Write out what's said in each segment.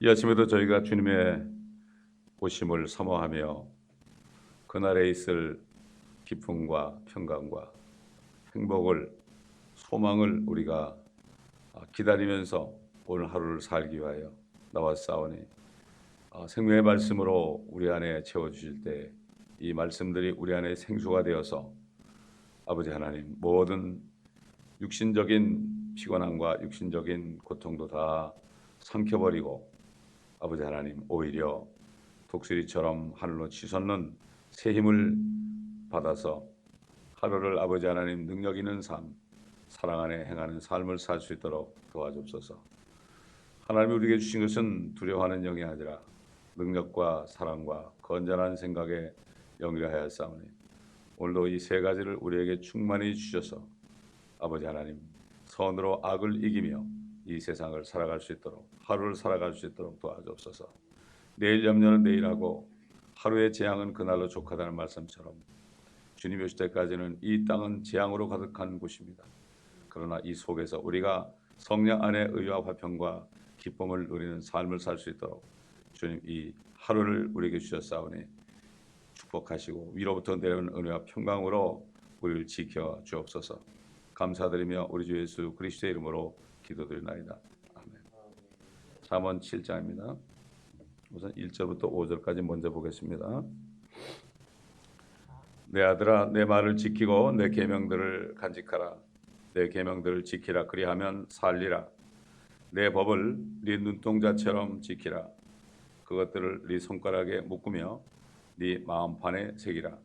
이 아침에도 저희가 주님의 오심을 사모하며 그날에 있을 기쁨과 평강과 행복을 소망을 우리가 기다리면서 오늘 하루를 살기 위하여 나왔사오니 아, 생명의 말씀으로 우리 안에 채워 주실 때 이 말씀들이 우리 안에 생수가 되어서 아버지 하나님 모든 육신적인 피곤함과 육신적인 고통도 다 삼켜버리고 아버지 하나님 오히려 독수리처럼 하늘로 치솟는 새 힘을 받아서 하루를 아버지 하나님 능력 있는 삶, 사랑 안에 행하는 삶을 살 수 있도록 도와주옵소서. 하나님이 우리에게 주신 것은 두려워하는 영이 아니라 능력과 사랑과 건전한 생각에 영이라 하였사오니 오늘도 이 세 가지를 우리에게 충만히 주셔서 아버지 하나님 선으로 악을 이기며 이 세상을 살아갈 수 있도록 하루를 살아갈 수 있도록 도와주옵소서. 내일 염려는 내일하고 하루의 재앙은 그날로 족하다는 말씀처럼 주님 오실 때까지는 이 땅은 재앙으로 가득한 곳입니다. 그러나 이 속에서 우리가 성령 안에 의와 화평과 기쁨을 누리는 삶을 살 수 있도록 주님 이 하루를 우리에게 주셨사오니 축복하시고 위로부터 내려오는 은혜와 평강으로 우리를 지켜 주옵소서. 감사드리며 우리 주 예수 그리스도의 이름으로 기도드리나이다. 아멘. 잠언 7장입니다. 우선 1절부터 5절까지 먼저 보겠습니다. 내 아들아 내 말을 지키고 내 계명들을 간직하라. 내 계명들을 지키라 그리하면 살리라. 내 법을 네 눈동자처럼 지키라. 그것들을 네 손가락에 묶으며 네 마음판에 새기라.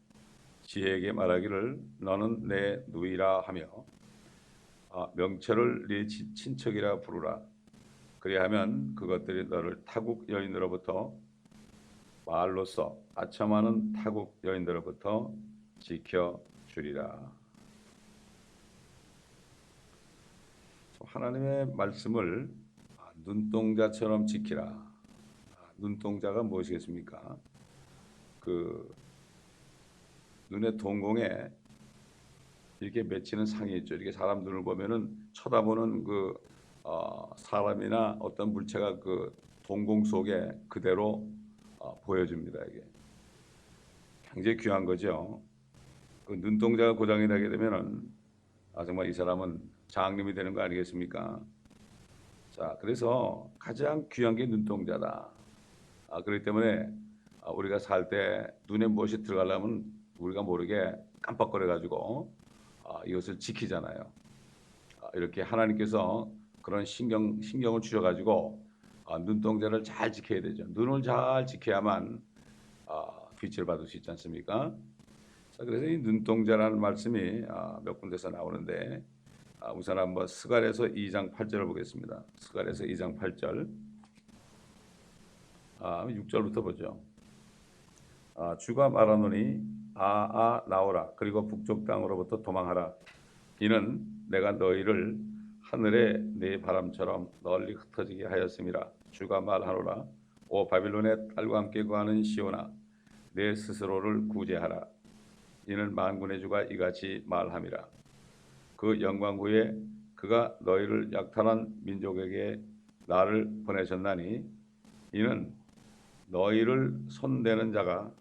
지혜에게 말하기를 너는 내 누이라 하며 아, 명철을 네 친- 친척이라 부르라. 그리하면 그것들이 너를 타국 여인으로부터 말로써 아첨하는 타국 여인들로부터 지켜 주리라. 하나님의 말씀을 아, 눈동자처럼 지키라. 아, 눈동자가 무엇이겠습니까? 그 눈의 동공에 이렇게 맺히는 상이 있죠. 이렇게 사람 눈을 보면은 쳐다보는 그 어, 사람이나 어떤 물체가 그 동공 속에 그대로 어, 보여줍니다. 이게 굉장히 귀한 거죠. 그 눈동자가 고장이 나게 되면은 아 정말 이 사람은 장님이 되는 거 아니겠습니까? 자, 그래서 가장 귀한 게 눈동자다. 아, 그렇기 때문에 아, 우리가 살 때 눈에 무엇이 들어가려면 우리가 모르게 깜빡거려 가지고 아, 이것을 지키잖아요. 아, 이렇게 하나님께서 그런 신경 신경을 주셔 가지고 아, 눈동자를 잘 지켜야 되죠. 눈을 잘 지켜야만 아, 빛을 받을 수 있지 않습니까? 자, 그래서 이 눈동자라는 말씀이 아, 몇 군데서 나오는데 아, 우선 한번 스갈에서 2장 8절을 보겠습니다. 스갈에서 2장 8절. 아, 6절부터 보죠. 아, 주가 말하노니 아아 나오라. 그리고 북쪽 땅으로부터 도망하라. 이는 내가 너희를 하늘의 네 바람처럼 널리 흩어지게 하였음이라. 주가 말하노라. 오 바빌론의 딸과 함께 거하는 시온아 내 스스로를 구제하라. 이는 만군의 주가 이같이 말함이라. 그 영광 후에 그가 너희를 약탈한 민족에게 나를 보내셨나니 이는 너희를 손대는 자가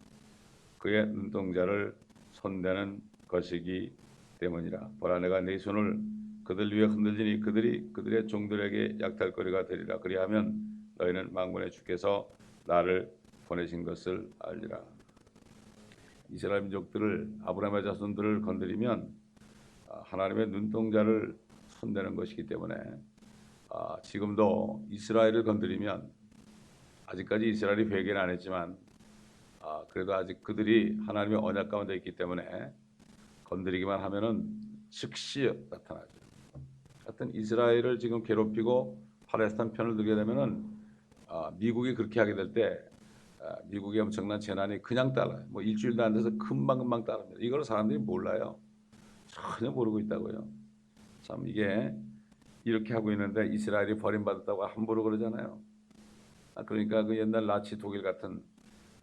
그의 눈동자를 손대는 것이기 때문이라. 보라 내가 네 손을 그들 위에 흔들지니 그들이 그들의 종들에게 약탈거리가 되리라. 그리하면 너희는 망군의 주께서 나를 보내신 것을 알리라. 이스라엘 민족들을 아브라함의 자손들을 건드리면 아, 하나님의 눈동자를 손대는 것이기 때문에 아, 지금도 이스라엘을 건드리면 아직까지 이스라엘이 회개는 안 했지만 아, 그래도 아직 그들이 하나님의 언약 가운데 있기 때문에 건드리기만 하면은 즉시 나타나죠. 하여튼 이스라엘을 지금 괴롭히고 팔레스타인 편을 들게 되면은 아, 미국이 그렇게 하게 될때 아, 미국의 엄청난 재난이 그냥 따라요. 뭐 일주일도 안 돼서 금방 금방 따릅니다. 이걸 사람들이 몰라요. 전혀 모르고 있다고요. 참 이게 이렇게 하고 있는데 이스라엘이 버림받았다고 함부로 그러잖아요. 아, 그러니까 그 옛날 나치 독일 같은 아,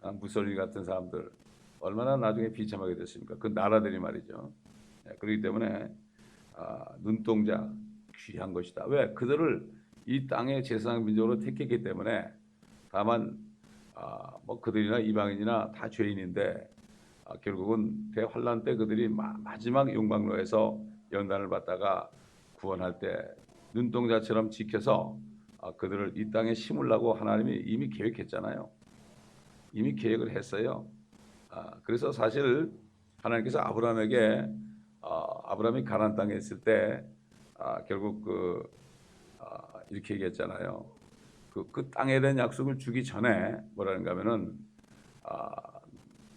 무솔리니 같은 사람들 얼마나 나중에 비참하게 됐습니까? 그 나라들이 말이죠. 예, 그렇기 때문에 아, 눈동자 귀한 것이다. 왜? 그들을 이 땅의 제사장 민족으로 택했기 때문에 다만 아, 뭐 그들이나 이방인이나 다 죄인인데 아, 결국은 대환란 때 그들이 마, 마지막 용광로에서 연단을 받다가 구원할 때 눈동자처럼 지켜서 아, 그들을 이 땅에 심으려고 하나님이 이미 계획했잖아요. 이미 계획을 했어요. 아, 그래서 사실 하나님께서 아브라함에게 아, 아브라함이 가나안 땅에 있을 때 아, 결국 그 아, 이렇게 얘기했잖아요. 그, 그 땅에 대한 약속을 주기 전에 뭐라는가 하면은 아,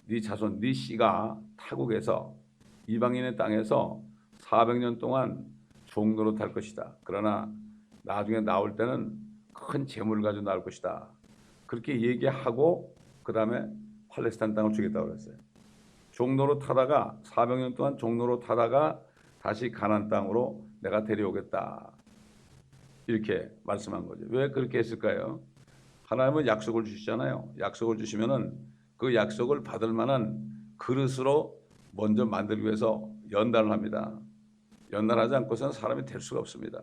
네 자손, 네 씨가 타국에서 이방인의 땅에서 400년 동안 종로로 탈 것이다. 그러나 나중에 나올 때는 큰 재물을 가지고 나올 것이다. 그렇게 얘기하고 그 다음에 팔레스타인 땅을 주겠다고 그랬어요. 종로로 타다가 400년 동안 종로로 타다가 다시 가난 땅으로 내가 데려오겠다. 이렇게 말씀한 거죠. 왜 그렇게 했을까요? 하나님은 약속을 주시잖아요. 약속을 주시면은 그 약속을 받을 만한 그릇으로 먼저 만들기 위해서 연단을 합니다. 연단하지 않고서는 사람이 될 수가 없습니다.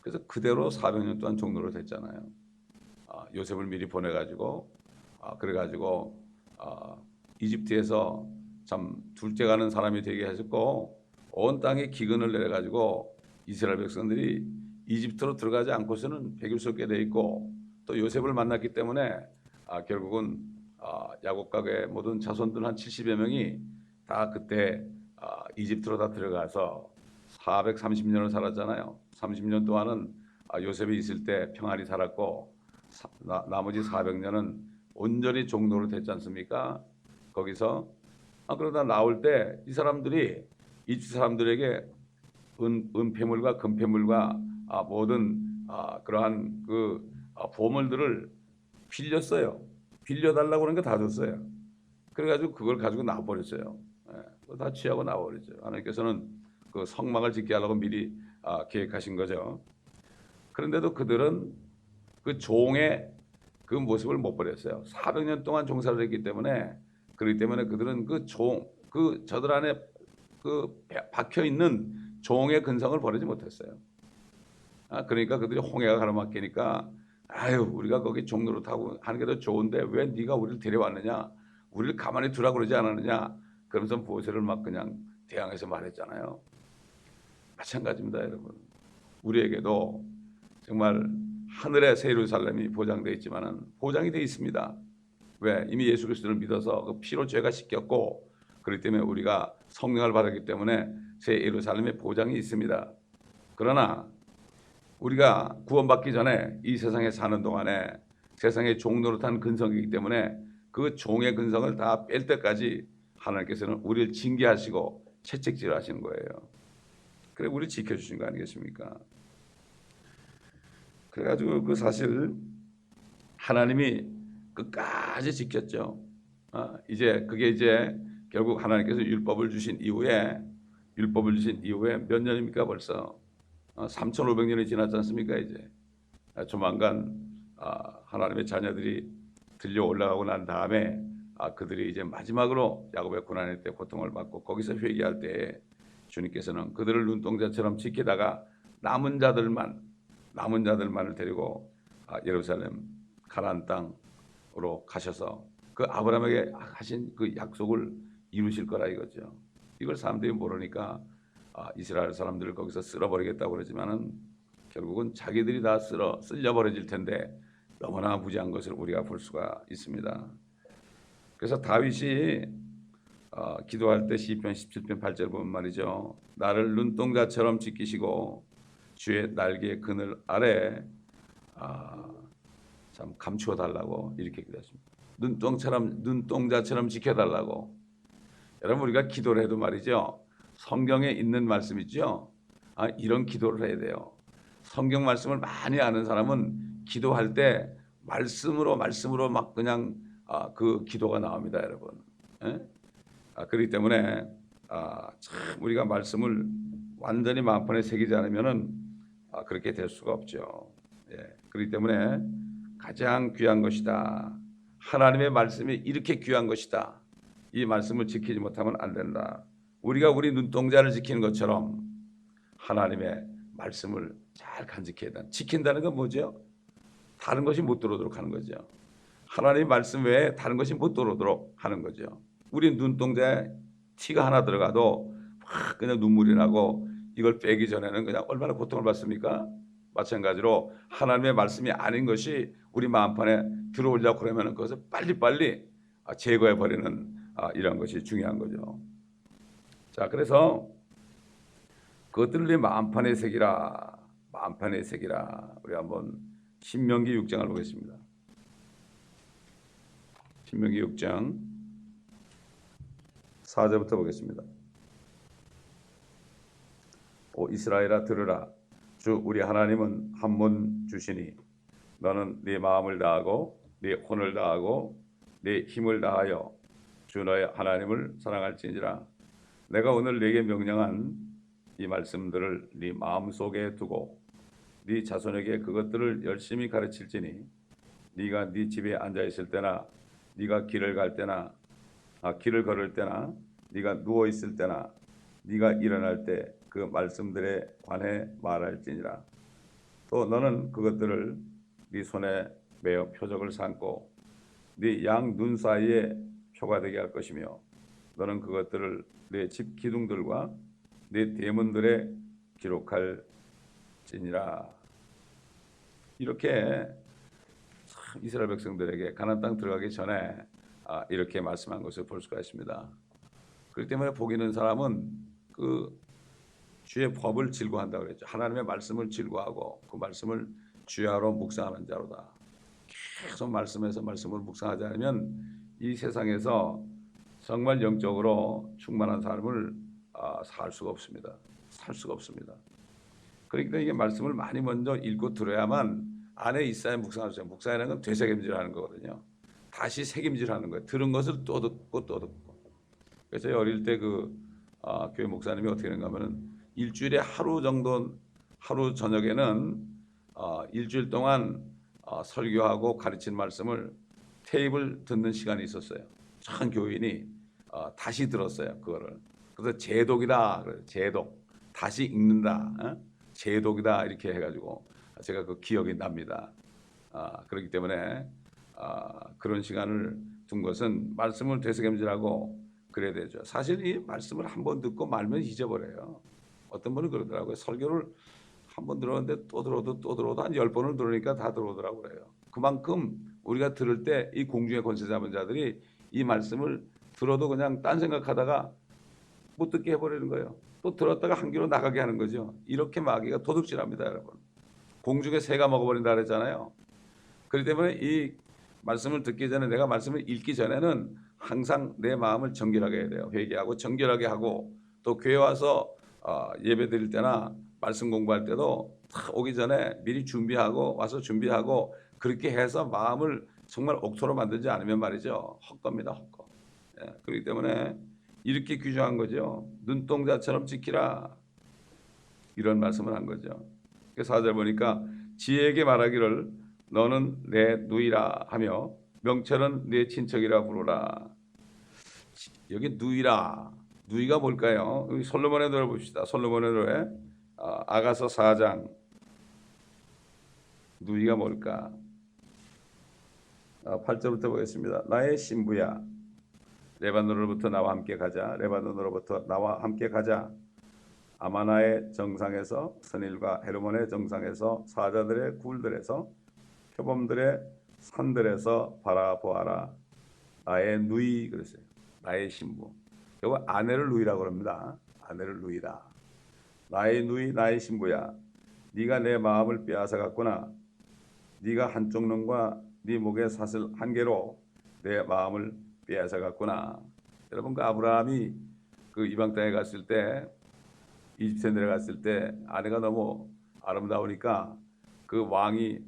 그래서 그대로 400년 동안 종로로 됐잖아요. 아, 요셉을 미리 보내가지고 아, 그래가지고 아, 이집트에서 참 둘째 가는 사람이 되게 하셨고 온 땅에 기근을 내려가지고 이스라엘 백성들이 이집트로 들어가지 않고서는 백일속게 돼 있고 또 요셉을 만났기 때문에 아, 결국은 아, 야곱 가게 모든 자손들 한 70여 명이 다 그때 아, 이집트로 다 들어가서 430년을 살았잖아요. 30년 동안은 아, 요셉이 있을 때 평안히 살았고 나머지 400년은 온전히 종로로 됐지 않습니까? 거기서 아, 그러다 나올 때 이 사람들이 이집트 사람들에게 은, 은폐물과 금폐물과 아, 모든 아, 그러한 그 아, 보물들을 빌렸어요. 빌려달라고 그런 거다 줬어요. 그래가지고 그걸 가지고 나와버렸어요. 예, 다 취하고 나와버렸죠. 하나님께서는 그 성막을 짓게 하려고 미리 아, 계획하신 거죠. 그런데도 그들은 그 종의 그 모습을 못 버렸어요. 400년 동안 종사를 했기 때문에 그렇기 때문에 그들은 그 종, 그 저들 안에 그 박혀 있는 종의 근성을 버리지 못했어요. 아, 그러니까 그들이 홍해가 가로막히니까 아유 우리가 거기 종로로 타고 하는 게 더 좋은데 왜 네가 우리를 데려왔느냐 우리를 가만히 두라 그러지 않았느냐 그러면서 모세를 막 그냥 대항해서 말했잖아요 마찬가지입니다 여러분 우리에게도 정말 하늘의 새 예루살렘이 보장되어 있지만은 보장이 되어 있습니다 왜 이미 예수 그리스도를 믿어서 그 피로 죄가 씻겼고 그렇기 때문에 우리가 성령을 받았기 때문에 새 예루살렘의 보장이 있습니다 그러나 우리가 구원받기 전에 이 세상에 사는 동안에 세상의 종노릇한 근성이기 때문에 그 종의 근성을 다 뺄 때까지 하나님께서는 우리를 징계하시고 채찍질 하시는 거예요. 그래 우리 지켜주신 거 아니겠습니까? 그래가지고 그 사실 하나님이 끝까지 지켰죠. 아, 이제 그게 이제 결국 하나님께서 율법을 주신 이후에 율법을 주신 이후에 몇 년입니까 벌써? 어, 3,500년이 지났지 않습니까 이제 아, 조만간 아, 하나님의 자녀들이 들려 올라가고 난 다음에 아, 그들이 이제 마지막으로 야곱의 고난의 때 고통을 받고 거기서 회개할 때 주님께서는 그들을 눈동자처럼 지키다가 남은 자들만 남은 자들만을 데리고 아, 예루살렘 가나안 땅으로 가셔서 그 아브라함에게 하신 그 약속을 이루실 거라 이거죠. 이걸 사람들이 모르니까 아, 이스라엘 사람들을 거기서 쓸어버리겠다고 그러지만은 결국은 자기들이 다 쓸어 쓸려버려질 텐데 너무나 무지한 것을 우리가 볼 수가 있습니다. 그래서 다윗이 어, 기도할 때 시편 17편 8절 보면 말이죠. 나를 눈동자처럼 지키시고 주의 날개 그늘 아래 아, 참 감추어 달라고 이렇게 기도했습니다. 눈동처럼 눈동자처럼 지켜달라고. 여러분 우리가 기도를 해도 말이죠. 성경에 있는 말씀이죠. 아, 이런 기도를 해야 돼요. 성경 말씀을 많이 아는 사람은 기도할 때 말씀으로 말씀으로 막 그냥 아, 그 기도가 나옵니다, 여러분. 예? 아, 그렇기 때문에 아, 참 우리가 말씀을 완전히 마음판에 새기지 않으면은 아, 그렇게 될 수가 없죠. 예. 그렇기 때문에 가장 귀한 것이다. 하나님의 말씀이 이렇게 귀한 것이다. 이 말씀을 지키지 못하면 안 된다. 우리가 우리 눈동자를 지키는 것처럼 하나님의 말씀을 잘 간직해야 된다. 지킨다는 건 뭐죠? 다른 것이 못 들어오도록 하는 거죠. 하나님 말씀 외에 다른 것이 못 들어오도록 하는 거죠. 우리 눈동자에 티가 하나 들어가도 확 그냥 눈물이 나고 이걸 빼기 전에는 그냥 얼마나 고통을 받습니까? 마찬가지로 하나님의 말씀이 아닌 것이 우리 마음판에 들어오려고 그러면 그것을 빨리빨리 아, 제거해 버리는 아, 이런 것이 중요한 거죠. 자, 그래서 그것들을 내 마음판에 새기라. 마음판에 새기라. 우리 한번 신명기 6장을 보겠습니다. 신명기 6장 4절부터 보겠습니다. 오 이스라엘아 들으라. 주 우리 하나님은 한문 주시니 너는 네 마음을 다하고 네 혼을 다하고 네 힘을 다하여 주 너의 하나님을 사랑할지니라. 내가 오늘 네게 명령한 이 말씀들을 네 마음 속에 두고 네 자손에게 그것들을 열심히 가르칠지니 네가 네 집에 앉아 있을 때나 네가 길을 갈 때나 아, 길을 걸을 때나 네가 누워 있을 때나 네가 일어날 때 그 말씀들에 관해 말할지니라 또 너는 그것들을 네 손에 매어 표적을 삼고 네 양 눈 사이에 표가 되게 할 것이며 너는 그것들을 내집 기둥들과 내 대문들에 기록할지니라 이렇게 참 이스라엘 백성들에게 가나안 땅 들어가기 전에 아, 이렇게 말씀한 것을 볼 수가 있습니다. 그렇기 때문에 복 있는 사람은 그 주의 법을 질거한다 그랬죠. 하나님의 말씀을 질거하고 그 말씀을 주야로 묵상하는 자로다. 계속 말씀에서 말씀을 묵상하지 않으면 이 세상에서 정말 영적으로 충만한 삶을 아, 살 수가 없습니다. 살 수가 없습니다. 그러니까 이게 말씀을 많이 먼저 읽고 들어야만 안에 있어야 묵상할 수 있어요. 묵상이라는 건 되새김질하는 거거든요. 다시 새김질하는 거예요. 들은 것을 또 듣고 또 듣고. 그래서 어릴 때그 아, 교회 목사님이 어떻게 하는가 하면은 일주일에 하루 정도 하루 저녁에는 어, 일주일 동안 어, 설교하고 가르친 말씀을 테이블 듣는 시간이 있었어요. 참 교인이 어, 다시 들었어요. 그거를. 그래서 제독이다. 제독. 다시 읽는다. 어? 제독이다. 이렇게 해가지고 제가 그 기억이 납니다. 아, 그렇기 때문에 아, 그런 시간을 둔 것은 말씀을 되새김질하고 그래야 되죠. 사실 이 말씀을 한 번 듣고 말면 잊어버려요. 어떤 분은 그러더라고요. 설교를 한 번 들었는데 또 들어도 또 들어도 한 열 번을 들으니까 다 들어오더라고요. 그만큼 우리가 들을 때 이 공중의 권세 잡은 자들이 이 말씀을 들어도 그냥 딴 생각하다가 못 듣게 해버리는 거예요. 또 들었다가 한 귀로 나가게 하는 거죠. 이렇게 마귀가 도둑질합니다, 여러분. 공중에 새가 먹어버린다 그랬잖아요. 그렇기 때문에 이 말씀을 듣기 전에 내가 말씀을 읽기 전에는 항상 내 마음을 정결하게 해야 돼요. 회개하고 정결하게 하고 또 교회 와서 어, 예배 드릴 때나 말씀 공부할 때도 다 오기 전에 미리 준비하고 와서 준비하고 그렇게 해서 마음을 정말 옥토로 만들지 않으면 말이죠 헛겁니다 헛거. 예, 그렇기 때문에 이렇게 규정한 거죠. 눈동자처럼 지키라 이런 말씀을 한 거죠. 사절 보니까 지혜에게 말하기를 너는 내 누이라 하며 명철은 내 친척이라 부르라. 여기 누이라 누이가 뭘까요? 솔로몬의 노래 봅시다. 솔로몬의 노래 아, 아가서 4장 누이가 뭘까? 아, 8절부터 보겠습니다. 나의 신부야 레바논으로부터 나와 함께 가자. 레바논으로부터 나와 함께 가자. 아마나의 정상에서 선일과 헤르몬의 정상에서 사자들의 굴들에서 표범들의 산들에서 바라보아라. 나의 누이 그랬어요. 나의 신부. 이거 아내를 누이라고 합니다. 아내를 누이다. 나의 누이 나의 신부야. 네가 내 마음을 빼앗아 갔구나. 네가 한쪽 눈과 네 목의 사슬 한 개로 내 마음을 빼앗아 갔구나. 여러분 그 아브라함이 그 이방 땅에 갔을 때 이집트에 내려갔을 때 아내가 너무 아름다우니까 그 왕이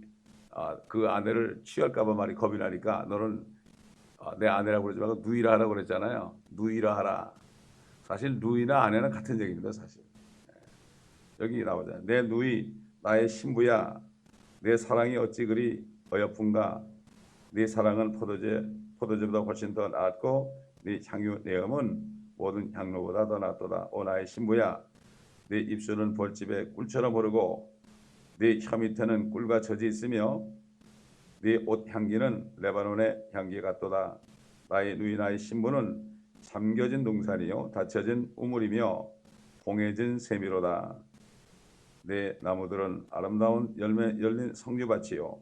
아, 그 아내를 취할까봐 말이 겁이 나니까 너는 아, 내 아내라고 그러지 말고 누이라 하라고 그랬잖아요. 누이라 하라. 사실 누이나 아내는 같은 얘기입니다. 사실. 예. 여기 나오잖아요. 내 누이 나의 신부야. 내 사랑이 어찌 그리 어여쁜가. 네 사랑은 포도제 포도주보다 훨씬 더 낫고 네 향유 내음은 모든 향로보다 더 낫도다. 오 나의 신부야. 네 입술은 벌집에 꿀처럼 흐르고 네 혀 밑에는 꿀과 젖이 있으며 네 옷 향기는 레바논의 향기 같도다. 나의 누이 나의 신부는 잠겨진 동산이요 닫혀진 우물이며 봉해진 세미로다. 내 나무들은 아름다운 열매 열린 성류밭이요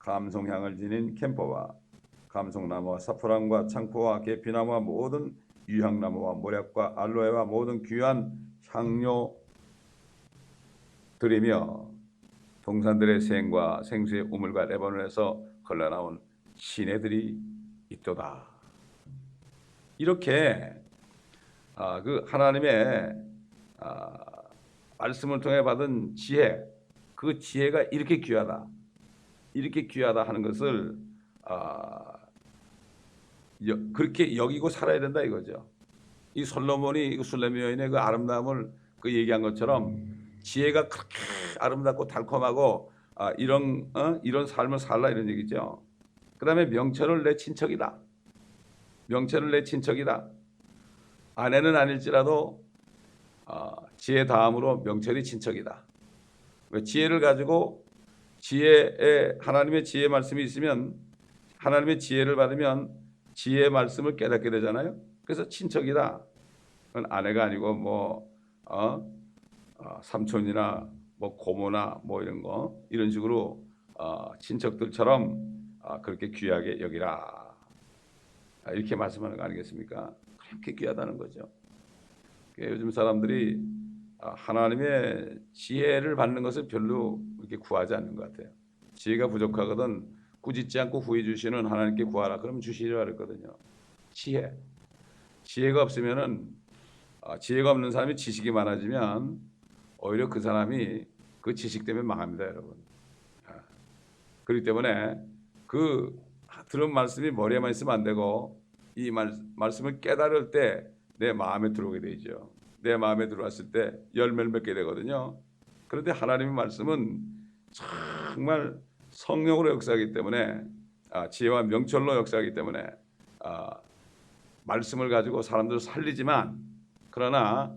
감송향을 지닌 캠퍼와 감송나무와 사프란과 창포와 계피나무와 모든 유향나무와 모략과 알로에와 모든 귀한 향료들이며 동산들의 생과 생수의 우물과 레바논에서 흘러나온 시내들이 있도다. 이렇게 아, 그 하나님의 아, 말씀을 통해 받은 지혜, 그 지혜가 이렇게 귀하다, 이렇게 귀하다 하는 것을 아, 여, 그렇게 여기고 살아야 된다 이거죠. 이 솔로몬이 그 술레미 여인의 그 아름다움을 그 얘기한 것처럼 지혜가 그렇게 아름답고 달콤하고 아, 이런 어? 이런 삶을 살라 이런 얘기죠. 그다음에 명철을 내 친척이다. 명철을 내 친척이다. 아내는 아닐지라도 어, 지혜 다음으로 명철이 친척이다. 왜 지혜를 가지고 지혜의 하나님의 지혜 말씀이 있으면 하나님의 지혜를 받으면 지혜의 말씀을 깨닫게 되잖아요. 그래서 친척이다. 그건 아내가 아니고 뭐 어? 어, 삼촌이나 뭐 고모나 뭐 이런 거 이런 식으로 어, 친척들처럼 아, 그렇게 귀하게 여기라 아, 이렇게 말씀하는 거 아니겠습니까? 그렇게 귀하다는 거죠. 그러니까 요즘 사람들이 아, 하나님의 지혜를 받는 것을 별로 이렇게 구하지 않는 것 같아요. 지혜가 부족하거든 꾸짖지 않고 구해 주시는 하나님께 구하라. 그러면 주시리라 그랬거든요. 지혜. 지혜가 없으면은 아, 지혜가 없는 사람이 지식이 많아지면 오히려 그 사람이 그 지식 때문에 망합니다, 여러분. 아, 그렇기 때문에 그 들은 말씀이 머리에만 있으면 안 되고 이 말, 말씀을 깨달을 때 내 마음에 들어오게 되죠. 내 마음에 들어왔을 때 열매를 맺게 되거든요. 그런데 하나님의 말씀은 정말 성령으로 역사하기 때문에 아, 지혜와 명철로 역사하기 때문에 아, 말씀을 가지고 사람들을 살리지만 그러나 아,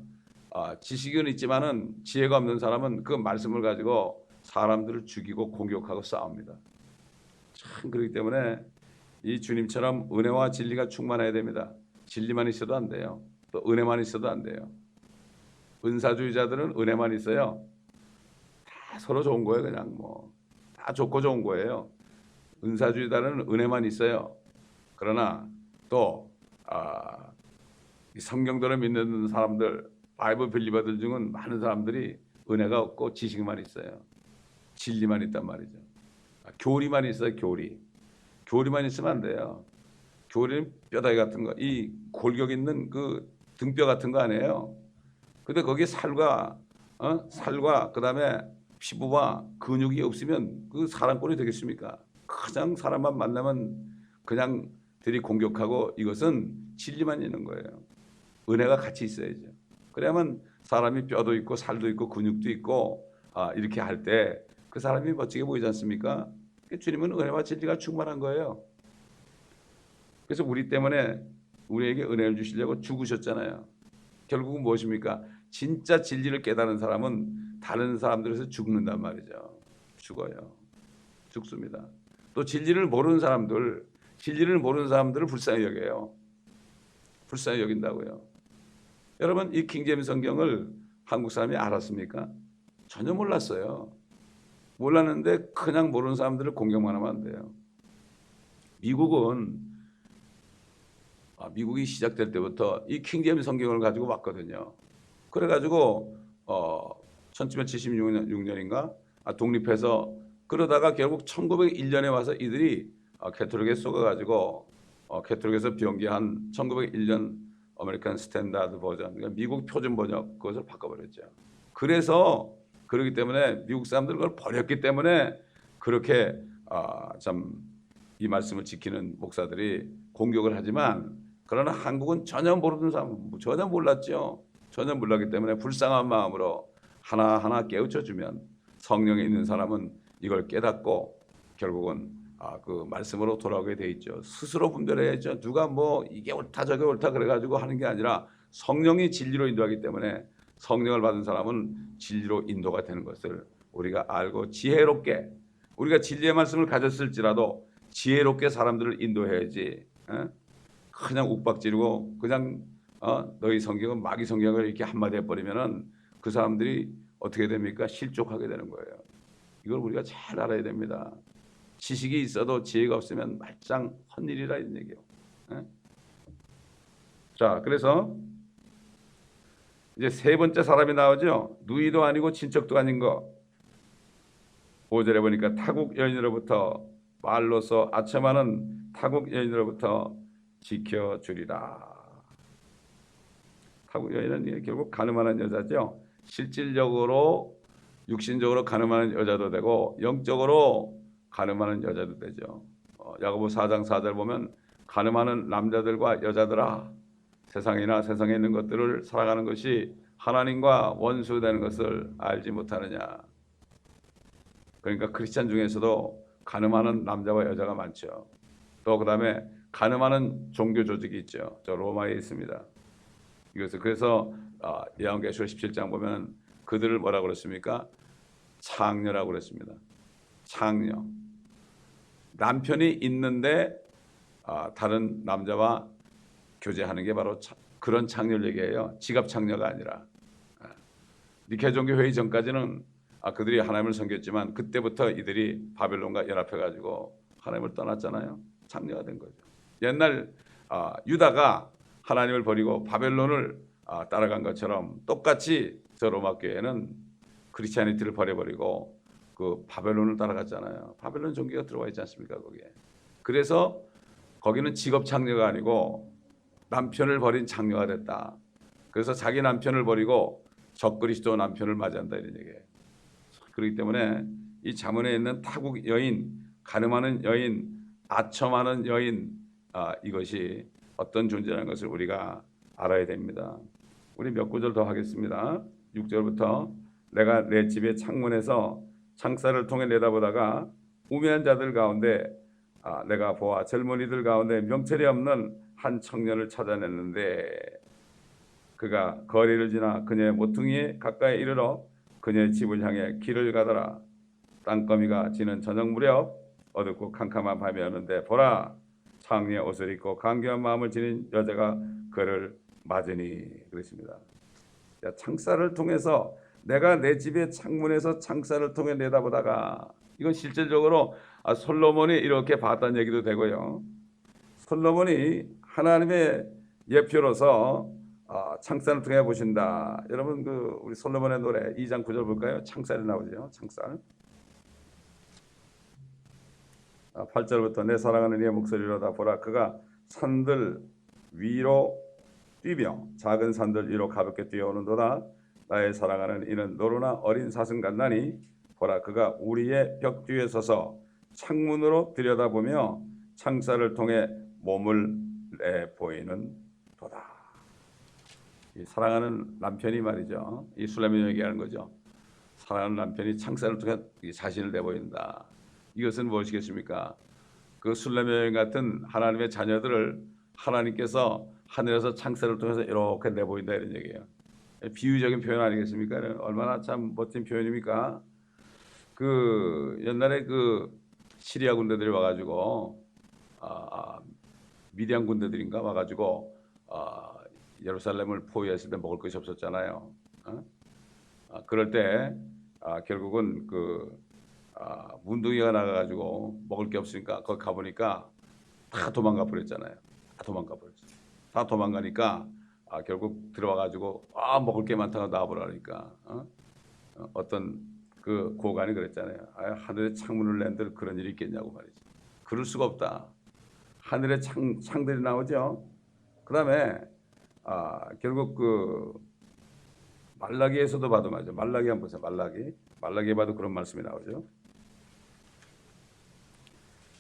지식은 있지만은 지혜가 없는 사람은 그 말씀을 가지고 사람들을 죽이고 공격하고 싸웁니다. 참 그렇기 때문에 이 주님처럼 은혜와 진리가 충만해야 됩니다. 진리만 있어도 안 돼요. 또 은혜만 있어도 안 돼요. 은사주의자들은 은혜만 있어요. 다 서로 좋은 거예요. 그냥 뭐 다 좋고 좋은 거예요. 은사주의자는 은혜만 있어요. 그러나 또 아, 이 성경들을 믿는 사람들, 바이블 빌리버들 중은 많은 사람들이 은혜가 없고 지식만 있어요. 진리만 있단 말이죠. 아, 교리만 있어요. 교리. 교리만 있으면 안 돼요. 교리는 뼈다귀 같은 거, 이 골격 있는 그 등뼈 같은 거 아니에요. 근데 거기에 살과 어? 살과 그 다음에 피부와 근육이 없으면 그 사람 꼴이 되겠습니까? 그냥 사람만 만나면 그냥 들이 공격하고 이것은 진리만 있는 거예요. 은혜가 같이 있어야죠. 그래야만 사람이 뼈도 있고 살도 있고 근육도 있고 아, 이렇게 할 때 그 사람이 멋지게 보이지 않습니까? 주님은 은혜와 진리가 충만한 거예요. 그래서 우리 때문에 우리에게 은혜를 주시려고 죽으셨잖아요. 결국은 무엇입니까? 진짜 진리를 깨달은 사람은 다른 사람들에서 죽는단 말이죠. 죽어요. 죽습니다. 또 진리를 모르는 사람들, 진리를 모르는 사람들을 불쌍히 여겨요. 불쌍히 여긴다고요. 여러분 이 킹제임 성경을 한국 사람이 알았습니까? 전혀 몰랐어요. 몰랐는데 그냥 모르는 사람들을 공격만 하면 안 돼요. 미국은 아, 미국이 시작될 때부터 이 킹제임 성경을 가지고 왔거든요. 그래가지고 어, 1776년 인가 아, 독립해서 그러다가 결국 1901년에 와서 이들이 어, 캐톨릭에 속아가지고 어, 캐톨릭에서 변기한 1901년 아메리칸 스탠다드 버전, 그러니까 미국 표준 번역 그것을 바꿔버렸죠. 그래서 그렇기 때문에 미국 사람들 그걸 버렸기 때문에 그렇게 아, 참이 말씀을 지키는 목사들이 공격을 하지만 그러나 한국은 전혀 모르는 사람 전혀 몰랐죠. 전혀 몰랐기 때문에 불쌍한 마음으로 하나하나 깨우쳐 주면 성령에 있는 사람은 이걸 깨닫고 결국은 아, 그 말씀으로 돌아오게 돼 있죠. 스스로 분별해야죠. 누가 뭐 이게 옳다 저게 옳다 그래가지고 하는 게 아니라 성령이 진리로 인도하기 때문에 성령을 받은 사람은 진리로 인도가 되는 것을 우리가 알고 지혜롭게 우리가 진리의 말씀을 가졌을지라도 지혜롭게 사람들을 인도해야지. 어? 그냥 욱박지르고 그냥 어, 너희 성경은 마귀 성경을 이렇게 한마디 해버리면은 그 사람들이 어떻게 됩니까? 실족하게 되는 거예요. 이걸 우리가 잘 알아야 됩니다. 지식이 있어도 지혜가 없으면 말짱 헛일이라 이런 얘기예요. 예? 자, 그래서 이제 세 번째 사람이 나오죠. 누이도 아니고 친척도 아닌 거. 5절에 보니까 타국 여인으로부터 말로서 아첨하는 타국 여인으로부터 지켜주리라. 타국 여인은 결국 가늠하는 여자죠. 실질적으로 육신적으로 가늠하는 여자도 되고 영적으로 가늠하는 여자도 되죠. 어, 야고보 4장 4절 보면 가늠하는 남자들과 여자들아 세상이나 세상에 있는 것들을 살아가는 것이 하나님과 원수되는 것을 알지 못하느냐. 그러니까 크리스찬 중에서도 가늠하는 남자와 여자가 많죠. 또 그다음에 가늠하는 종교 조직이 있죠. 저 로마에 있습니다. 이것을 그래서 아, 예언계시록 17장 보면 그들을 뭐라고 그랬습니까? 창녀라고 그랬습니다. 창녀. 남편이 있는데 아, 다른 남자와 교제하는 게 바로 차- 그런 창녀를 얘기해요. 지갑 창녀가 아니라. 아, 니케 종교 회의 전까지는 아, 그들이 하나님을 섬겼지만 그때부터 이들이 바벨론과 연합해 가지고 하나님을 떠났잖아요. 창녀가 된 거죠. 옛날 아, 유다가 하나님을 버리고 바벨론을 아, 따라간 것처럼 똑같이 저 로마 교회는 크리스찬리티를 버려버리고 그 바벨론을 따라갔잖아요. 바벨론 종교가 들어와 있지 않습니까 거기에. 그래서 거기는 직업 창녀가 아니고 남편을 버린 창녀가 됐다. 그래서 자기 남편을 버리고 적그리스도 남편을 맞이한다 이런 얘기예요. 그렇기 때문에 이 자문에 있는 타국 여인, 가늠하는 여인, 아첨하는 여인 아, 이것이 어떤 존재라는 것을 우리가 알아야 됩니다. 우리 몇 구절 더 하겠습니다. 6절부터 내가 내 집의 창문에서 창살을 통해 내다보다가 우매한 자들 가운데 아, 내가 보아 젊은이들 가운데 명철이 없는 한 청년을 찾아냈는데 그가 거리를 지나 그녀의 모퉁이에 가까이 이르러 그녀의 집을 향해 길을 가더라 땅거미가 지는 저녁 무렵 어둡고 캄캄한 밤이었는데 보라 창녀 옷을 입고 강교한 마음을 지닌 여자가 그를 맞으니 그랬습니다. 자, 창살을 통해서 내가 내 집의 창문에서 창살을 통해 내다보다가 이건 실질적으로 아, 솔로몬이 이렇게 봤다는 얘기도 되고요. 솔로몬이 하나님의 예표로서 아, 창살을 통해 보신다. 여러분 그 우리 솔로몬의 노래 2장 9절 볼까요? 창살이 나오죠. 창살. 아, 8절부터 내 사랑하는 이의 목소리로 다 보라 그가 산들 위로 뛰며 작은 산들 위로 가볍게 뛰어오는도다 나의 사랑하는 이는 노루나 어린 사슴 같나니 보라 그가 우리의 벽 뒤에 서서 창문으로 들여다보며 창살을 통해 몸을 내 보이는 도다. 이 사랑하는 남편이 말이죠. 이 술라면 얘기하는 거죠. 사랑하는 남편이 창살을 통해 이 자신을 내보인다. 이것은 무엇이겠습니까? 그 술라면 같은 하나님의 자녀들을 하나님께서 하늘에서 창살을 통해서 이렇게 내보인다 이런 얘기예요. 비유적인 표현 아니겠습니까? 얼마나 참 멋진 표현입니까? 그 옛날에 그 시리아 군대들이 와가지고 아, 미디안 군대들인가 와가지고 아, 예루살렘을 포위했을 때 먹을 것이 없었잖아요. 어? 아, 그럴 때 아, 결국은 그 아, 문둥이가 나가가지고 먹을 게 없으니까 거기 가보니까 다 도망가 버렸잖아요. 다 도망가 버렸죠. 다 도망가니까 아, 결국 들어와가지고 아 먹을 게 많다고 나와보라니까 어? 어, 어떤 그 고관이 그랬잖아요. 아, 하늘에 창문을 낸들 그런 일이 있겠냐고 말이지. 그럴 수가 없다. 하늘에 창 창들이 나오죠. 그 다음에 아, 결국 그 말라기에서도 봐도 맞아. 말라기 한번 보세요. 말라기. 말라기에 봐도 그런 말씀이 나오죠.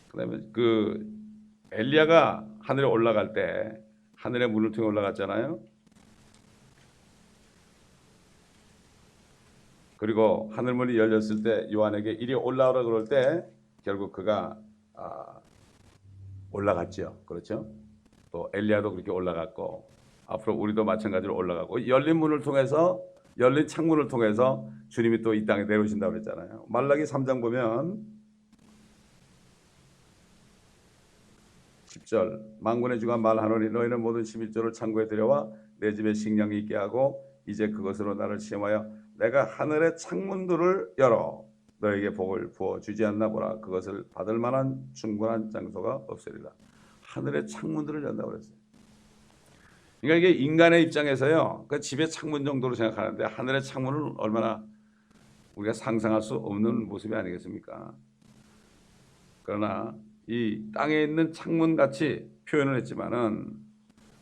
그 다음에 그 엘리야가 하늘에 올라갈 때 하늘의 문을 통해 올라갔잖아요. 그리고 하늘 문이 열렸을 때 요한에게 이리 올라오라 그럴 때 결국 그가 아, 올라갔죠. 그렇죠? 또 엘리야도 그렇게 올라갔고 앞으로 우리도 마찬가지로 올라가고 열린 문을 통해서 열린 창문을 통해서 주님이 또 이 땅에 내려오신다고 그랬잖아요. 말라기 3장 보면 10절 만군의 주가 말하노니 너희는 모든 11조를 창고에 들여와 내 집에 식량이 있게 하고 이제 그것으로 나를 시험하여 내가 하늘의 창문들을 열어 너에게 복을 부어 주지 않나 보라 그것을 받을 만한 충분한 장소가 없으리라 하늘의 창문들을 연다고 그랬어요. 그러니까 이게 인간의 입장에서요. 그 집의 창문 정도로 생각하는데 하늘의 창문은 얼마나 우리가 상상할 수 없는 모습이 아니겠습니까? 그러나 이 땅에 있는 창문 같이 표현을 했지만은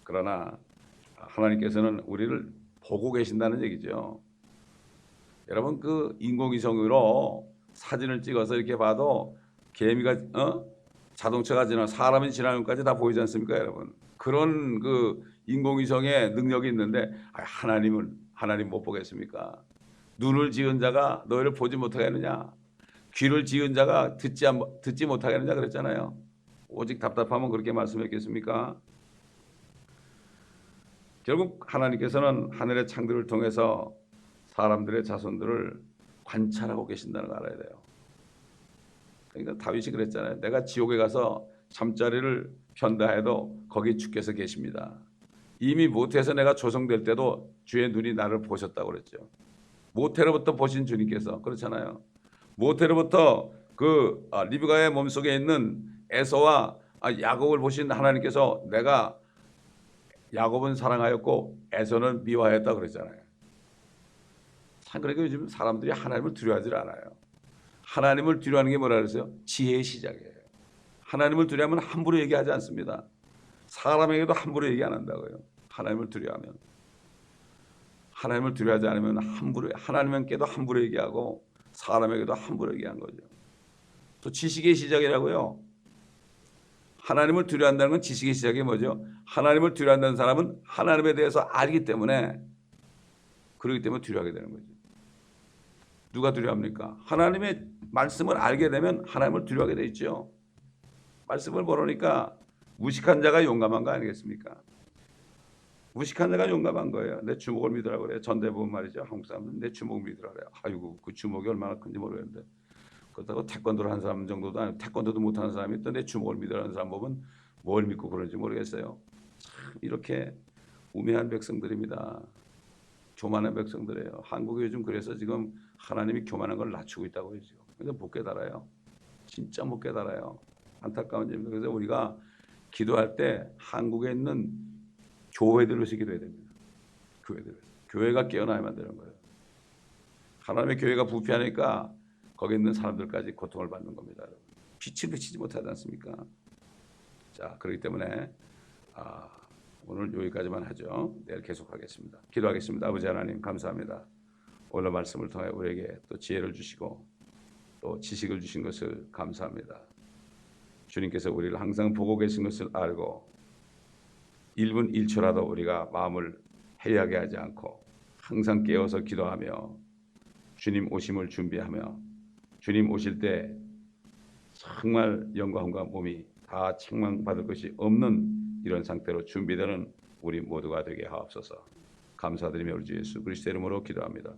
그러나 하나님께서는 우리를 보고 계신다는 얘기죠. 여러분 그 인공위성으로 사진을 찍어서 이렇게 봐도 개미가 어 자동차가 지나 사람이 지나는 것까지 다 보이지 않습니까, 여러분? 그런 그 인공위성의 능력이 있는데 아, 하나님은 하나님 못 보겠습니까? 눈을 지은 자가 너희를 보지 못하게 하느냐? 귀를 지은 자가 듣지 안- 듣지 못하게 하느냐 그랬잖아요. 오직 답답하면 그렇게 말씀했겠습니까? 결국 하나님께서는 하늘의 창들을 통해서 사람들의 자손들을 관찰하고 계신다는 걸 알아야 돼요. 그러니까 다윗이 그랬잖아요. 내가 지옥에 가서 잠자리를 편다 해도 거기 주께서 계십니다. 이미 모태에서 내가 조성될 때도 주의 눈이 나를 보셨다고 그랬죠. 모태로부터 보신 주님께서 그렇잖아요. 모태로부터 그 아, 리브가의 몸속에 있는 에서와 아, 야곱을 보신 하나님께서 내가 야곱은 사랑하였고 에서는 미워하였다 그랬잖아요. 참 그러니까 요즘 사람들이 하나님을 두려워하지 않아요. 하나님을 두려워하는 게 뭐라 그랬어요? 지혜의 시작이에요. 하나님을 두려워하면 함부로 얘기하지 않습니다. 사람에게도 함부로 얘기 안 한다고요. 하나님을 두려워하면. 하나님을 두려워하지 않으면 함부로 하나님께도 함부로 얘기하고 사람에게도 함부로 얘기한 거죠. 또 지식의 시작이라고요. 하나님을 두려워한다는 건 지식의 시작이 뭐죠? 하나님을 두려워한다는 사람은 하나님에 대해서 알기 때문에 그렇기 때문에 두려워하게 되는 거죠. 누가 두려워합니까? 하나님의 말씀을 알게 되면 하나님을 두려워하게 돼 있죠. 말씀을 모르니까 무식한 자가 용감한 거 아니겠습니까? 무식한 자가 용감한 거예요. 내 주먹을 믿으라고 그래요. 전대부분 말이죠. 한국 사람은 내 주먹 믿으라 그래요. 아이고 그 주먹이 얼마나 큰지 모르겠는데 그렇다고 태권도를 한 사람 정도도 아니고 태권도도 못하는 사람이 또 내 주먹을 믿으라는 사람 보면 뭘 믿고 그런지 모르겠어요. 참 이렇게 우매한 백성들입니다. 교만한 백성들이에요. 한국이 요즘 그래서 지금 하나님이 교만한 걸 낮추고 있다고 해죠. 근데 못 깨달아요. 진짜 못 깨달아요. 안타까운 점입니다. 그래서 우리가 기도할 때 한국에 있는 교회들로서 기도해야 됩니다. 교회들. 교회가 깨어나야만 되는 거예요. 하나님의 교회가 부패하니까 거기 있는 사람들까지 고통을 받는 겁니다. 여러분. 빛을 비치지 못하지 않습니까? 자, 그렇기 때문에 아, 오늘 여기까지만 하죠. 내일 계속하겠습니다. 기도하겠습니다. 아버지 하나님 감사합니다. 오늘 말씀을 통해 우리에게 또 지혜를 주시고 또 지식을 주신 것을 감사합니다. 주님께서 우리를 항상 보고 계신 것을 알고 1분 1초라도 우리가 마음을 해이하게 하지 않고 항상 깨어서 기도하며 주님 오심을 준비하며 주님 오실 때 정말 영광과 몸이 다 책망받을 것이 없는 이런 상태로 준비되는 우리 모두가 되게 하옵소서. 감사드리며 우리 주 예수 그리스도 이름으로 기도합니다.